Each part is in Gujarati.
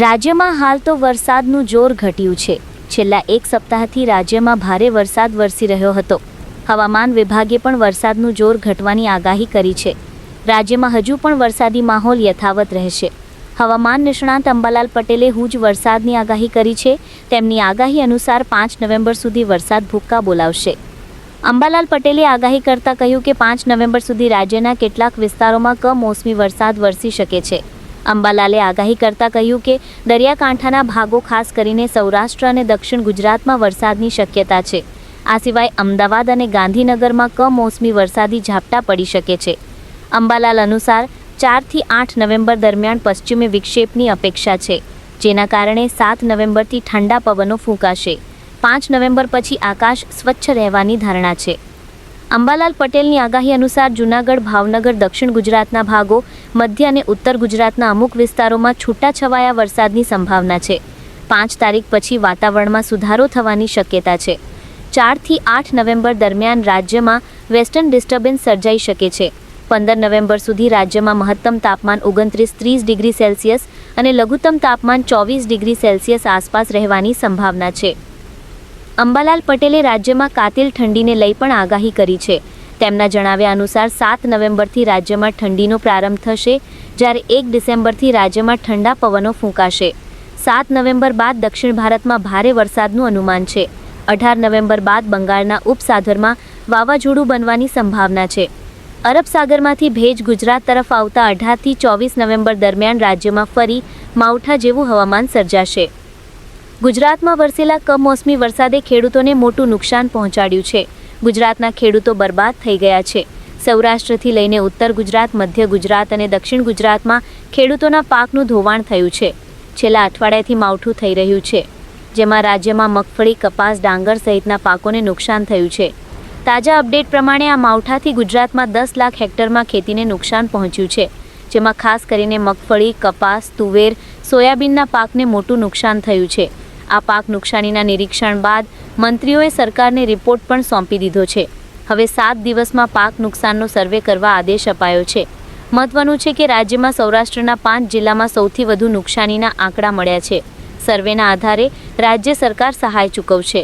રાજ્યમાં હાલ તો વરસાદનું જોર ઘટ્યું છે. છેલ્લા એક સપ્તાહથી રાજ્યમાં ભારે વરસાદ વરસી રહ્યો હતો. હવામાન વિભાગે પણ વરસાદનું જોર ઘટવાની આગાહી કરી છે. રાજ્યમાં હજુ પણ વરસાદી માહોલ યથાવત રહેશે. હવામાન નિષ્ણાંત અંબાલાલ પટેલે હું જ વરસાદની આગાહી કરી છે. તેમની આગાહી અનુસાર પાંચ નવેમ્બર સુધી વરસાદ ભૂક્કા બોલાવશે. અંબાલાલ પટેલે આગાહી કરતા કહ્યું કે પાંચ નવેમ્બર સુધી રાજ્યના કેટલાક વિસ્તારોમાં કમોસમી વરસાદ વરસી શકે છે. અંબાલાલે આગાહી કરતા કહ્યું કે, દરિયાકાંઠાના ભાગો ખાસ કરીને સૌરાષ્ટ્ર અને દક્ષિણ ગુજરાતમાં વરસાદની શક્યતા છે. આ સિવાય અમદાવાદ અને ગાંધીનગરમાં કમોસમી વરસાદી ઝાપટા પડી શકે છે. અંબાલાલ અનુસાર ચારથી આઠ નવેમ્બર દરમિયાન પશ્ચિમી વિક્ષેપની અપેક્ષા છે, જેના કારણે સાત નવેમ્બરથી ઠંડા પવનો ફૂંકાશે. પાંચ નવેમ્બર પછી આકાશ સ્વચ્છ રહેવાની ધારણા છે. અંબાલાલ પટેલની આગાહી અનુસાર જૂનાગઢ, ભાવનગર, દક્ષિણ ગુજરાતના ભાગો, મધ્ય અને ઉત્તર ગુજરાતના અમુક વિસ્તારોમાં છૂટાછવાયા વરસાદની સંભાવના છે. પાંચ તારીખ પછી વાતાવરણમાં સુધારો થવાની શક્યતા છે. ચારથી આઠ નવેમ્બર દરમિયાન રાજ્યમાં વેસ્ટર્ન ડિસ્ટર્બન્સ સર્જાઈ શકે છે. પંદર નવેમ્બર સુધી રાજ્યમાં મહત્તમ તાપમાન ઓગણત્રીસ ત્રીસ ડિગ્રી સેલ્સિયસ અને લઘુત્તમ તાપમાન ચોવીસ ડિગ્રી સેલ્સિયસ આસપાસ રહેવાની સંભાવના છે. અંબાલાલ પટેલે રાજ્યમાં કાતિલ ઠંડીને લઈ પણ આગાહી કરી છે. તેમના જણાવ્યા અનુસાર સાત નવેમ્બરથી રાજ્યમાં ઠંડીનો પ્રારંભ થશે, જ્યારે એક ડિસેમ્બરથી રાજ્યમાં ઠંડા પવનો ફૂંકાશે. સાત નવેમ્બર બાદ દક્ષિણ ભારતમાં ભારે વરસાદનું અનુમાન છે. અઢાર નવેમ્બર બાદ બંગાળના ઉપસાગરમાં વાવાઝોડું બનવાની સંભાવના છે. અરબ સાગરમાંથી ભેજ ગુજરાત તરફ આવતા અઢારથી ચોવીસ નવેમ્બર દરમિયાન રાજ્યમાં ફરી માવઠા જેવું હવામાન સર્જાશે. ગુજરાતમાં વરસેલા કમોસમી વરસાદે ખેડૂતોને મોટું નુકસાન પહોંચાડ્યું છે. ગુજરાતના ખેડૂતો બરબાદ થઈ ગયા છે. સૌરાષ્ટ્રથી લઈને ઉત્તર ગુજરાત, મધ્ય ગુજરાત અને દક્ષિણ ગુજરાતમાં ખેડૂતોના પાકનું ધોવાણ થયું છે. છેલ્લા અઠવાડિયાથી માવઠું થઈ રહ્યું છે. જેમાં રાજ્યમાં મગફળી, કપાસ, ડાંગર સહિતના પાકોને નુકસાન થયું છે. તાજા અપડેટ પ્રમાણે આ માવઠાથી ગુજરાતમાં દસ લાખ હેક્ટરમાં ખેતીને નુકસાન પહોંચ્યું છે. જેમાં ખાસ કરીને મગફળી, કપાસ, તુવેર, સોયાબીનના પાકને મોટું નુકસાન થયું છે. આ પાક નુકસાનીના નિરીક્ષણ બાદ મંત્રીઓએ સરકારને રિપોર્ટ પણ સોંપી દીધો છે. હવે સાત દિવસમાં પાક નુકસાનનો સર્વે કરવા આદેશ અપાયો છે. મહત્વનું છે કે રાજ્યમાં સૌરાષ્ટ્રના પાંચ જિલ્લામાં સૌથી વધુ નુકસાનીના આંકડા મળ્યા છે. સર્વેના આધારે રાજ્ય સરકાર સહાય ચૂકવશે.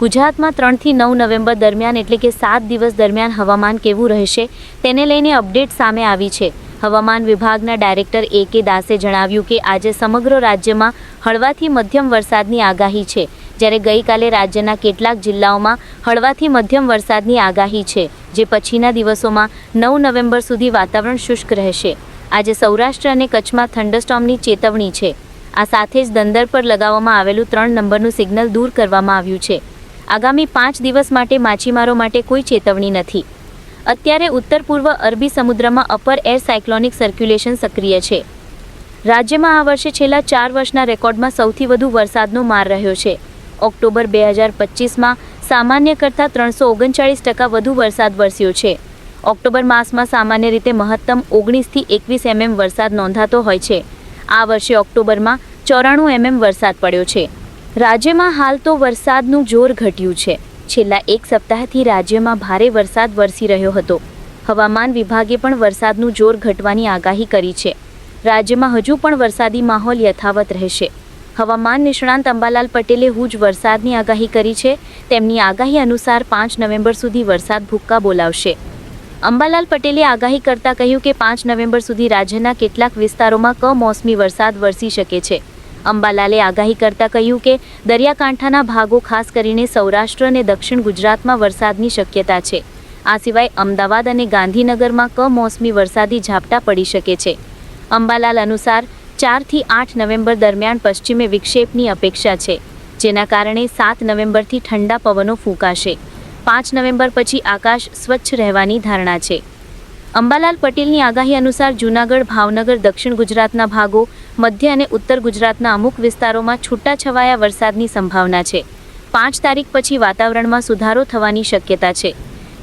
ગુજરાતમાં ત્રણથી નવ નવેમ્બર દરમિયાન એટલે કે સાત દિવસ દરમિયાન હવામાન કેવું રહેશે તેને લઈને અપડેટ સામે આવી છે. હવામાન વિભાગના ડાયરેક્ટર એ કે દાસે જણાવ્યું કે આજે સમગ્ર રાજ્યમાં હળવાથી મધ્યમ વરસાદની આગાહી છે, જ્યારે ગઈકાલે રાજ્યના કેટલાક જિલ્લાઓમાં હળવાથી મધ્યમ વરસાદની આગાહી છે, જે પછીના દિવસોમાં નવ નવેમ્બર સુધી વાતાવરણ શુષ્ક રહેશે. આજે સૌરાષ્ટ્ર અને કચ્છમાં થંડરસ્ટોમની ચેતવણી છે. આ સાથે જ દંદર પર લગાવવામાં આવેલું ત્રણ નંબરનું સિગ્નલ દૂર કરવામાં આવ્યું છે. આગામી પાંચ દિવસ માટે માછીમારો માટે કોઈ ચેતવણી નથી. અત્યારે ઉત્તર પૂર્વ અરબી સમુદ્રમાં અપર એર સાયક્લોનિક સર્ક્યુલેશન સક્રિય છે. રાજ્યમાં આ વર્ષે છેલ્લા ચાર વર્ષના રેકોર્ડમાં સૌથી વધુ વરસાદનો માર રહ્યો છે. ઓક્ટોબર બે હજાર પચીસમાં સામાન્ય કરતાં ત્રણસો ઓગણચાળીસ ટકા વધુ વરસાદ વરસ્યો છે. ઓક્ટોબર માસમાં સામાન્ય રીતે મહત્તમ ઓગણીસથી એકવીસ એમએમ વરસાદ નોંધાતો હોય છે. આ વર્ષે ઓક્ટોબરમાં ચોરાણું એમએમ વરસાદ પડ્યો છે. રાજ્યમાં હાલ તો વરસાદનું જોર ઘટ્યું છે. છેલ્લા એક સપ્તાહથી રાજ્યમાં ભારે વરસાદ વરસી રહ્યો હતો. હવામાન વિભાગે પણ વરસાદનું જોર ઘટવાની આગાહી કરી છે. રાજ્યમાં હજુ પણ વરસાદી માહોલ યથાવત રહેશે. હવામાન નિષ્ણાંત અંબાલાલ પટેલે હું જ વરસાદની આગાહી કરી છે. તેમની આગાહી અનુસાર પાંચ નવેમ્બર સુધી વરસાદ ભૂક્કા બોલાવશે. અંબાલાલ પટેલે આગાહી કરતા કહ્યું કે પાંચ નવેમ્બર સુધી રાજ્યના કેટલાક વિસ્તારોમાં કમોસમી વરસાદ વરસી શકે છે. અંબાલાલે આગાહી કરતા કહ્યું કે, દરિયાકાંઠાના ભાગો ખાસ કરીને સૌરાષ્ટ્ર અને દક્ષિણ ગુજરાતમાં વરસાદની શક્યતા છે. આ સિવાય અમદાવાદ અને ગાંધીનગરમાં કમોસમી વરસાદી ઝાપટા પડી શકે છે. અંબાલાલ અનુસાર ચારથી આઠ નવેમ્બર દરમિયાન પશ્ચિમે વિક્ષેપની અપેક્ષા છે, જેના કારણે સાત નવેમ્બરથી ઠંડા પવનો ફૂંકાશે. પાંચ નવેમ્બર પછી આકાશ સ્વચ્છ રહેવાની ધારણા છે. અંબાલાલ પટેલની આગાહી અનુસાર જૂનાગઢ, ભાવનગર, દક્ષિણ ગુજરાતના ભાગો મધ્ય અને ઉત્તર ગુજરાતના અમુક વિસ્તારોમાં છૂટાછવાયા વરસાદની સંભાવના છે. પાંચ તારીખ પછી વાતાવરણમાં સુધારો થવાની શક્યતા છે.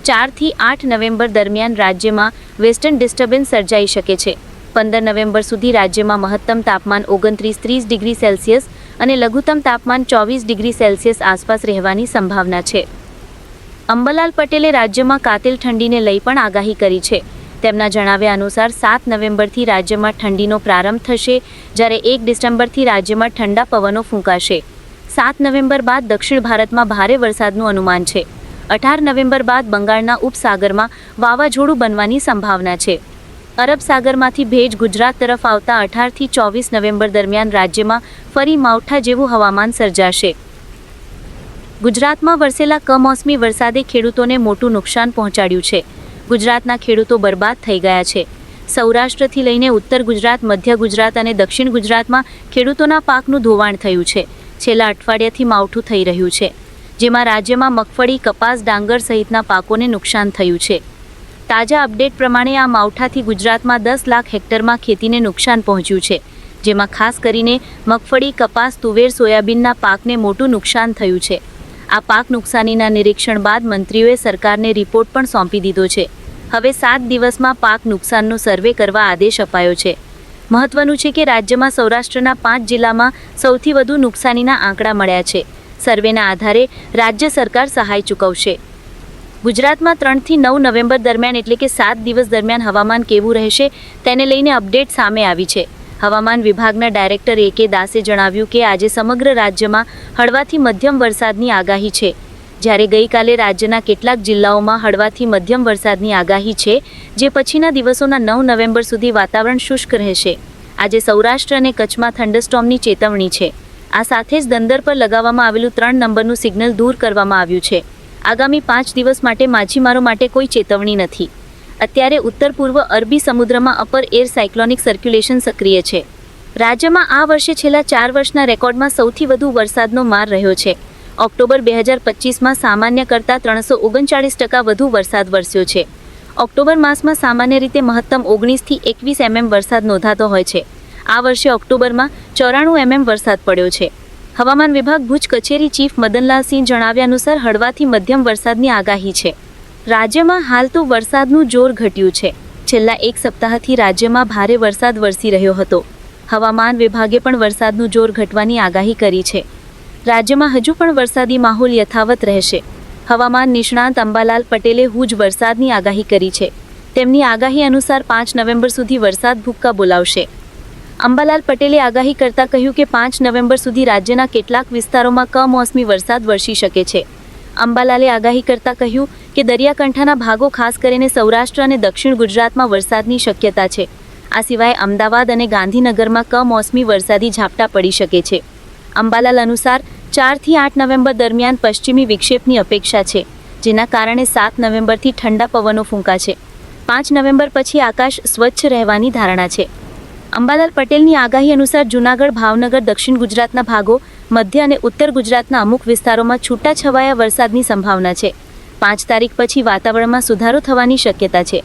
ચારથી આઠ નવેમ્બર દરમિયાન રાજ્યમાં વેસ્ટર્ન ડિસ્ટર્બન્સ સર્જાઈ શકે છે. પંદર નવેમ્બર સુધી રાજ્યમાં મહત્તમ તાપમાન ઓગણત્રીસ ત્રીસ ડિગ્રી સેલ્સિયસ અને લઘુત્તમ તાપમાન ચોવીસ ડિગ્રી સેલ્સિયસ આસપાસ રહેવાની સંભાવના છે. અંબલાલ પટેલે રાજ્યમાં કાતિલ ઠંડીને લઈ પણ આગાહી કરી છે. તેમના જણાવ્યા અનુસાર સાત નવેમ્બરથી રાજ્યમાં ઠંડીનો પ્રારંભ થશે, જ્યારે એક ડિસેમ્બરથી રાજ્યમાં ઠંડા પવનો ફૂંકાશે. સાત નવેમ્બર બાદ દક્ષિણ ભારતમાં ભારે વરસાદનું અનુમાન છે. અઢાર નવેમ્બર બાદ બંગાળના ઉપસાગરમાં વાવાઝોડું બનવાની સંભાવના છે. અરબ સાગરમાંથી ભેજ ગુજરાત તરફ આવતા અઢારથી ચોવીસ નવેમ્બર દરમિયાન રાજ્યમાં ફરી માવઠા જેવું હવામાન સર્જાશે. ગુજરાતમાં વરસેલા કમોસમી વરસાદે ખેડૂતોને મોટું નુકસાન પહોંચાડ્યું છે. ગુજરાતના ખેડૂતો બરબાદ થઈ ગયા છે. સૌરાષ્ટ્રથી લઈને ઉત્તર ગુજરાત, મધ્ય ગુજરાત અને દક્ષિણ ગુજરાતમાં ખેડૂતોના પાકનું ધોવાણ થયું છે. છેલ્લા અઠવાડિયાથી માવઠું થઈ રહ્યું છે, જેમાં રાજ્યમાં મગફળી, કપાસ, ડાંગર સહિતના પાકોને નુકસાન થયું છે. તાજા અપડેટ પ્રમાણે આ માવઠાથી ગુજરાતમાં દસ લાખ હેક્ટરમાં ખેતીને નુકસાન પહોંચ્યું છે, જેમાં ખાસ કરીને મગફળી, કપાસ, તુવેર, સોયાબીનના પાકને મોટું નુકસાન થયું છે. આ પાક નુકસાનીના નિરીક્ષણ બાદ મંત્રીઓએ સરકારને રિપોર્ટ પણ સોંપી દીધો છે. હવે સાત દિવસમાં પાક નુકસાનનો સર્વે કરવા આદેશ અપાયો છે. મહત્વનું છે કે રાજ્યમાં સૌરાષ્ટ્રના પાંચ જિલ્લામાં સૌથી વધુ નુકસાનીના આંકડા મળ્યા છે. સર્વેના આધારે રાજ્ય સરકાર સહાય ચૂકવશે. ગુજરાતમાં ત્રણથી નવ નવેમ્બર દરમિયાન એટલે કે સાત દિવસ દરમિયાન હવામાન કેવું રહેશે તેને લઈને અપડેટ સામે આવી છે. હવામાન વિભાગના ડાયરેક્ટર એ કે દાસે જણાવ્યું કે આજે સમગ્ર રાજ્યમાં હળવાથી મધ્યમ વરસાદની આગાહી છે. જ્યારે ગઈકાલે રાજ્યના કેટલાક જિલ્લાઓમાં હળવાથી મધ્યમ વરસાદની આગાહી છે, જે પછીના દિવસોના નવ નવેમ્બર સુધી વાતાવરણ શુષ્ક રહેશે. આજે સૌરાષ્ટ્ર અને કચ્છમાં થંડરસ્ટોમની ચેતવણી છે. આ સાથે જ દંદર પર લગાવવામાં આવેલું ત્રણ નંબરનું સિગ્નલ દૂર કરવામાં આવ્યું છે. આગામી પાંચ દિવસ માટે માછીમારો માટે કોઈ ચેતવણી નથી. અત્યારે ઉત્તર પૂર્વ અરબી સમુદ્રમાં અપર એર સાયક્લોનિક સર્ક્યુલેશન સક્રિય છે. રાજ્યમાં આ વર્ષે છેલ્લા ચાર વર્ષના રેકોર્ડમાં સૌથી વધુ વરસાદનો માર રહ્યો છે. ઓક્ટોબર બે હજાર પચીસમાં સામાન્ય કરતાં ત્રણસો ઓગણચાળીસ ટકા વધુ વરસાદ વરસ્યો છે. ઓક્ટોબર માસમાં સામાન્ય રીતે મહત્તમ ઓગણીસથી એકવીસ એમએમ વરસાદ નોંધાતો હોય છે. આ વર્ષે ઓક્ટોબરમાં ચોરાણું એમએમ વરસાદ પડ્યો છે. હવામાન વિભાગ ભુજ કચેરી ચીફ મદનલાલસિંહ જણાવ્યા અનુસાર હળવાથી મધ્યમ વરસાદની આગાહી છે. રાજ્યમાં હાલ તો વરસાદનું જોર ઘટ્યું છે. છેલ્લા એક સપ્તાહથી રાજ્યમાં ભારે વરસાદ વરસી રહ્યો હતો. હવામાન વિભાગે પણ વરસાદનું જોર ઘટવાની આગાહી કરી છે. રાજ્યમાં હજુ પણ વરસાદી માહોલ યથાવત રહેશે. હવામાન નિષ્ણાંત અંબાલાલ પટેલે હુજ વરસાદની આગાહી કરી છે. તેમની આગાહી અનુસાર પાંચ નવેમ્બર સુધી વરસાદ ભૂક્કા બોલાવશે. અંબાલાલ પટેલે આગાહી કરતા કહ્યું કે પાંચ નવેમ્બર સુધી રાજ્યના કેટલાક વિસ્તારોમાં કમોસમી વરસાદ વરસી શકે છે. અંબાલાલે આગાહી કરતા કહ્યું કે દરિયાકાંઠાના ભાગો ખાસ કરીને સૌરાષ્ટ્ર અને દક્ષિણ ગુજરાતમાં વરસાદની શક્યતા છે. આ સિવાય અમદાવાદ અને ગાંધીનગરમાં કમોસમી વરસાદી ઝાપટા પડી શકે છે. અંબાલાલ અનુસાર ચારથી આઠ નવેમ્બર દરમિયાન પશ્ચિમી વિક્ષેપની અપેક્ષા છે, જેના કારણે સાત નવેમ્બરથી ઠંડા પવનો ફૂંકાશે. પાંચ નવેમ્બર પછી આકાશ સ્વચ્છ રહેવાની ધારણા છે. અંબાલાલ પટેલની આગાહી અનુસાર જૂનાગઢ, ભાવનગર, દક્ષિણ ગુજરાતના ભાગો, મધ્ય અને ઉત્તર ગુજરાતના અમુક વિસ્તારોમાં છૂટાછવાયા વરસાદની સંભાવના છે. પાંચ તારીખ પછી વાતાવરણમાં સુધારો થવાની શક્યતા છે.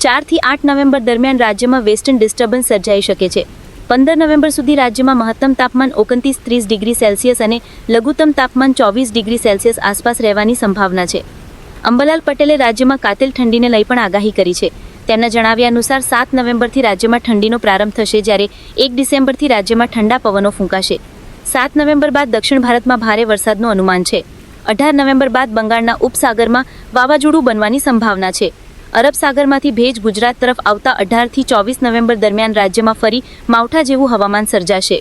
ચારથી આઠ નવેમ્બર દરમિયાન રાજ્યમાં વેસ્ટર્ન ડિસ્ટર્બન્સ સર્જાઈ શકે છે. પંદર નવેમ્બર સુધી રાજ્યમાં મહત્તમ તાપમાન ઓગણત્રીસ ત્રીસ ડિગ્રી સેલ્સિયસ અને લઘુત્તમ તાપમાન ચોવીસ ડિગ્રી સેલ્સિયસ આસપાસ રહેવાની સંભાવના છે. અંબાલાલ પટેલે રાજ્યમાં કાતિલ ઠંડીને લઈ પણ આગાહી કરી છે. તેમના જણાવ્યા અનુસાર સાત નવેમ્બરથી રાજ્યમાં ઠંડીનો પ્રારંભ થશે જ્યારે એક ડિસેમ્બરથી રાજ્યમાં ઠંડા પવનો ફૂંકાશે. સાત નવેમ્બર બાદ દક્ષિણ ભારતમાં ભારે વરસાદનું અનુમાન છે. અઢાર નવેમ્બર બાદ બંગાળના ઉપસાગરમાં વાવાઝોડું બનવાની સંભાવના છે. અરબ સાગરમાંથી ભેજ ગુજરાત તરફ આવતા અઢારથી ચોવીસ નવેમ્બર દરમિયાન રાજ્યમાં ફરી માવઠા જેવું હવામાન સર્જાશે.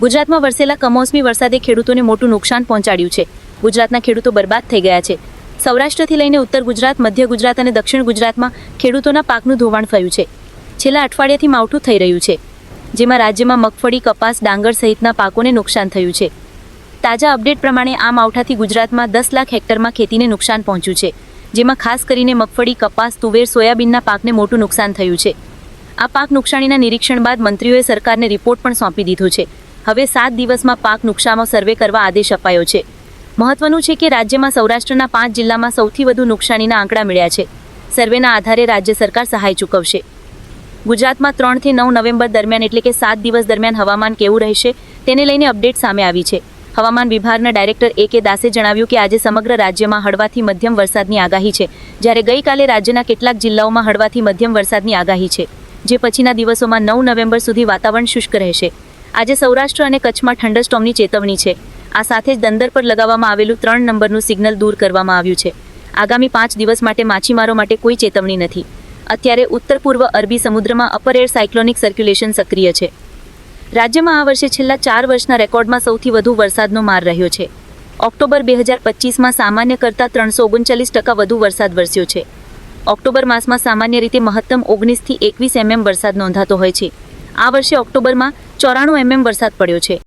ગુજરાતમાં વરસેલા કમોસમી વરસાદે ખેડૂતોને મોટું નુકસાન પહોંચાડ્યું છે. ગુજરાતના ખેડૂતો બરબાદ થઈ ગયા છે. સૌરાષ્ટ્રથી લઈને ઉત્તર ગુજરાત, મધ્ય ગુજરાત અને દક્ષિણ ગુજરાતમાં ખેડૂતોના પાકનું ધોવાણ થયું છે. છેલ્લા અઠવાડિયાથી માવઠું થઈ રહ્યું છે, જેમાં રાજ્યમાં મગફળી, કપાસ, ડાંગર સહિતના પાકોને નુકસાન થયું છે. તાજા અપડેટ પ્રમાણે આ માવઠાથી ગુજરાતમાં દસ લાખ હેક્ટરમાં ખેતીને નુકસાન પહોંચ્યું છે. જેમાં ખાસ કરીને મગફળી, કપાસ, તુવેર, સોયાબીનના પાકને મોટું નુકસાન થયું છે. આ પાક નુકસાનીના નિરીક્ષણ બાદ મંત્રીઓએ સરકારને રિપોર્ટ પણ સોંપી દીધો છે. હવે સાત દિવસમાં પાક નુકસાનો સર્વે કરવા આદેશ અપાયો છે. મહત્વનું છે કે રાજ્યમાં સૌરાષ્ટ્રના પાંચ જિલ્લામાં સૌથી વધુ નુકસાનીના આંકડા મળ્યા છે. સર્વેના આધારે રાજ્ય સરકાર સહાય ચૂકવશે. ગુજરાતમાં ત્રણથી નવ નવેમ્બર દરમિયાન એટલે કે સાત દિવસ દરમિયાન હવામાન કેવું રહેશે, તેને લઈને અપડેટ સામે આવી છે. હવામાન વિભાગના ડાયરેક્ટર એ કે દાસે જણાવ્યું કે આજે સમગ્ર રાજ્યમાં હળવાથી મધ્યમ વરસાદની આગાહી છે. જ્યારે ગઈકાલે રાજ્યના કેટલાક જિલ્લાઓમાં હળવાથી મધ્યમ વરસાદની આગાહી છે, જે પછીના દિવસોમાં નવ નવેમ્બર સુધી વાતાવરણ શુષ્ક રહેશે. આજે સૌરાષ્ટ્ર અને કચ્છમાં ઠંડરસ્ટોમની ચેતવણી છે. આ સાથે જ દંદર પર લગાવવામાં આવેલું ત્રણ નંબરનું સિગ્નલ દૂર કરવામાં આવ્યું છે. આગામી પાંચ દિવસ માટે માછીમારો માટે કોઈ ચેતવણી નથી. અત્યારે ઉત્તર પૂર્વ અરબી સમુદ્રમાં અપર એર સાયક્લોનિક સર્ક્યુલેશન સક્રિય છે. રાજ્યમાં આ વર્ષે છેલ્લા ચાર વર્ષના રેકોર્ડમાં સૌથી વધુ વરસાદનો માર રહ્યો છે. ઓક્ટોબર બે હજાર પચીસમાં સામાન્ય કરતાં ત્રણસો ઓગણચાલીસ ટકા વધુ વરસાદ વરસ્યો છે. ઓક્ટોબર માસમાં સામાન્ય રીતે મહત્તમ ઓગણીસથી એકવીસ એમએમ વરસાદ નોંધાતો હોય છે. આ વર્ષે ઓક્ટોબરમાં ચોરાણું એમએમ વરસાદ પડ્યો છે.